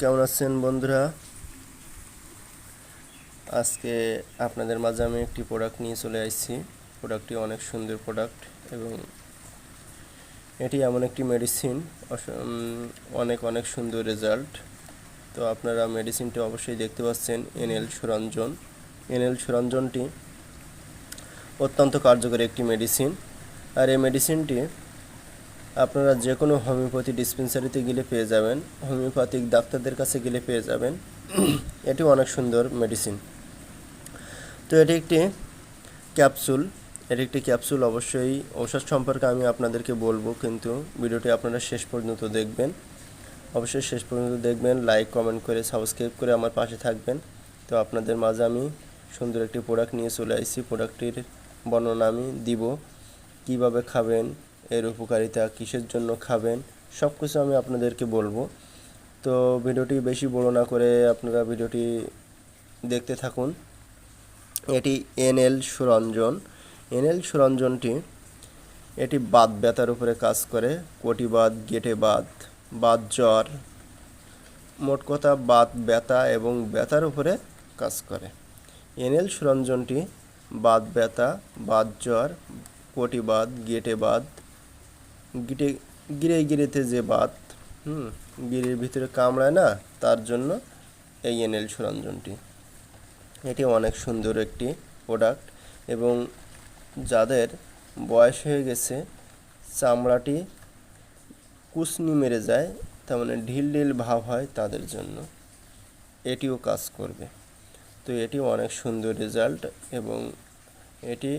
কেমন আছেন বন্ধুরা? আজকে আপনাদের মাঝে আমি একটি প্রোডাক্ট নিয়ে চলে আসছি প্রোডাক্টটি অনেক সুন্দর প্রোডাক্ট এবং এটি এমন একটি মেডিসিন অনেক অনেক সুন্দর রেজাল্ট তো আপনারা মেডিসিনটি অবশ্যই দেখতে পাচ্ছেন, এনএল সুরঞ্জন। এনএল সুরঞ্জনটি অত্যন্ত কার্যকরী একটি মেডিসিন আর এই মেডিসিনটি আপনারা যে কোনো হোমিওপ্যাথি ডিসপেন্সারিতে গেলে পেয়ে যাবেন। হোমিওপ্যাথিক ডাক্তারদের কাছে গেলে পেয়ে যাবেন। এটি অনেক সুন্দর মেডিসিন তো এটি একটি ক্যাপসুল এটি একটি ক্যাপসুল অবশ্যই ঔষধ সম্পর্কে আমি আপনাদেরকে বলব, কিন্তু ভিডিওটি আপনারা শেষ পর্যন্ত দেখবেন। অবশ্যই শেষ পর্যন্ত দেখবেন লাইক কমেন্ট করে সাবস্ক্রাইব করে আমার পাশে থাকবেন। তো আপনাদের মাঝে আমি সুন্দর একটি প্রোডাক্ট নিয়ে চলে আসছি প্রোডাক্টটির বর্ণনা আমি দিব। কীভাবে খাবেন এর উপকারিতা কিসের জন্য খাবেন সব কিছু আমি আপনাদেরকে বলব। তো ভিডিওটি বেশি বড় না করে আপনারা ভিডিওটি দেখতে থাকুন। এটি এনএল সুরঞ্জন। এনএল সুরঞ্জনটি, এটি বাদ ব্যথার উপরে কাজ করে কোটি বাত গেটে বাত বাদ জ্বর, মোট কথা বাত ব্যথা এবং ব্যথার উপরে কাজ করে। এনএল সুরঞ্জনটি বাত ব্যথা বাত জ্বর কোটি বাত গেটে বাত গিটে, গিরে গিরেতে যে বাত, হুম, গিরের ভিতরে কামড়ায় না, তার জন্য এই এনএল সুরঞ্জনটি। এটি অনেক সুন্দর একটি প্রোডাক্ট এবং যাদের বয়স হয়ে গেছে, চামড়াটি কুসনি মেরে যায়, তার মানে ঢিল ঢিল ভাব হয় তাদের জন্য। এটিও কাজ করবে। তো এটি অনেক সুন্দর রেজাল্ট এবং এটি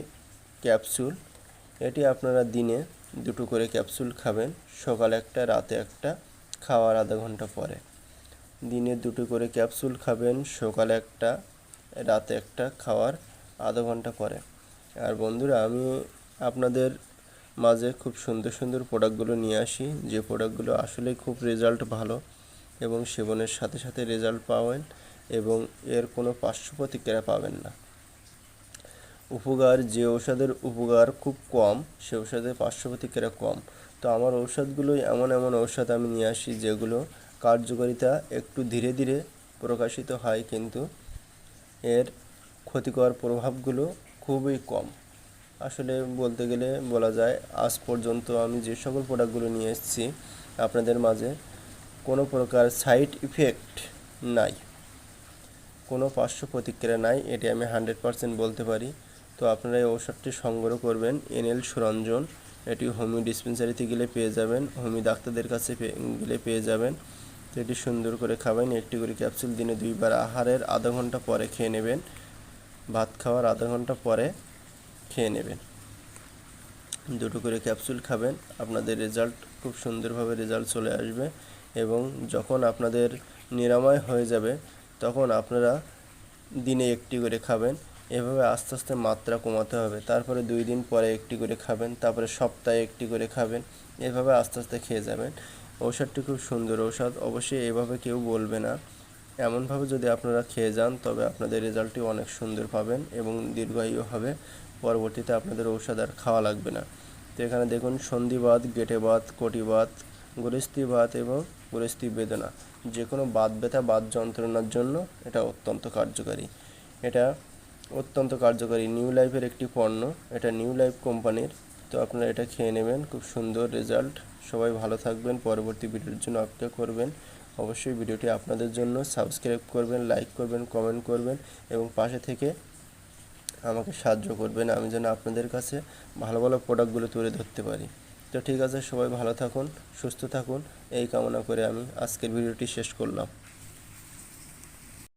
ক্যাপসুল এটি আপনারা দিনে দুটো করে ক্যাপসুল খাবেন। সকালে একটা, রাতে একটা, খাওয়ার আধা ঘণ্টা পরে। দিনে দুটো করে ক্যাপসুল খাবেন, সকালে একটা, রাতে একটা, খাওয়ার আধা ঘণ্টা পরে। আর বন্ধুরা, আমি আপনাদের মাঝে খুব সুন্দর সুন্দর প্রোডাক্টগুলো নিয়ে আসি। যে প্রোডাক্টগুলো আসলেই খুব রেজাল্ট ভালো এবং সেবনের সাথে সাথে রেজাল্ট পাবেন এবং এর কোনো পার্শ্ব প্রতিক্রিয়া পাবেন না। উপকার, যে ঔষধের উপকার খুব কম, সে ঔষধের পার্শ্ব প্রতিক্রিয়া কম। তো আমার ঔষধগুলোই এমন এমন ঔষধ আমি নিয়ে আসি যেগুলো কার্যকারিতা একটু ধীরে ধীরে প্রকাশিত হয় কিন্তু এর ক্ষতিকর প্রভাবগুলো খুবই কম। আসলে বলতে গেলে বলা যায়, আজ পর্যন্ত আমি যে সকল প্রোডাক্টগুলো নিয়ে এসেছি, আপনাদের মাঝে কোনো প্রকার সাইড ইফেক্ট নাই। কোনো পার্শ্ব প্রতিক্রিয়া নাই, এটি আমি হান্ড্রেড পারসেন্ট বলতে পারি। তো আপনারা এই ঔষধটি সংগ্রহ করবেন এনএল সুরঞ্জন। এটি হোমিও ডিসপেন্সারিতে গেলে পেয়ে যাবেন, হোমিও ডাক্তারদের কাছে গেলে পেয়ে যাবেন। তো এটি সুন্দর করে খাবেন, একটি করে ক্যাপসুল দিনে দুইবার আহারের আধা ঘণ্টা পরে খেয়ে নেবেন, ভাত খাওয়ার আধা ঘণ্টা পরে খেয়ে নেবেন। দুটো করে ক্যাপসুল খাবেন, আপনাদের রেজাল্ট খুব সুন্দরভাবে রেজাল্ট চলে আসবে এবং যখন আপনাদের নিরাময় হয়ে যাবে, তখন আপনারা দিনে একটি করে খাবেন। এভাবে আস্তে আস্তে মাত্রা কমাতে হবে। তারপরে দুই দিন পরে একটি করে খাবেন, তারপরে সপ্তাহে একটি করে খাবেন। এভাবে আস্তে আস্তে খেয়ে যাবেন। ঔষধটি খুব সুন্দর ঔষধ, অবশ্যই এভাবে কেউ বলবে না। এমনভাবে যদি আপনারা খেয়ে যান, তবে আপনাদের রেজাল্টটি অনেক সুন্দর পাবেন এবং দীর্ঘায়ু হবে। পরবর্তীতে আপনাদের ঔষধ আর খাওয়া লাগবে না। তো এখানে দেখুন সন্ধিবাত গেটেবাত কটিবাত গরিস্তিবাত এবং গরিস্তি বেদনা। যে কোনো বাত ব্যথা, বাত যন্ত্রণার জন্য এটা অত্যন্ত কার্যকারী। এটা অত্যন্ত কার্যকারী নিউ লাইফের একটি পণ্য। এটা নিউ লাইফ কোম্পানির তো আপনারা এটা খেয়ে নেবেন। খুব সুন্দর রেজাল্ট সবাই ভালো থাকবেন। পরবর্তী ভিডিওর জন্য অপেক্ষা করবেন। অবশ্যই ভিডিওটি আপনাদের জন্য সাবস্ক্রাইব করবেন লাইক করবেন কমেন্ট করবেন এবং পাশে থেকে আমাকে সাহায্য করবেন। আমি যেন আপনাদের কাছে ভালো ভালো প্রোডাক্টগুলো তুলে ধরতে পারি। তো ঠিক আছে, সবাই ভালো থাকুন, সুস্থ থাকুন। এই কামনা করে আমি আজকের ভিডিওটি শেষ করলাম।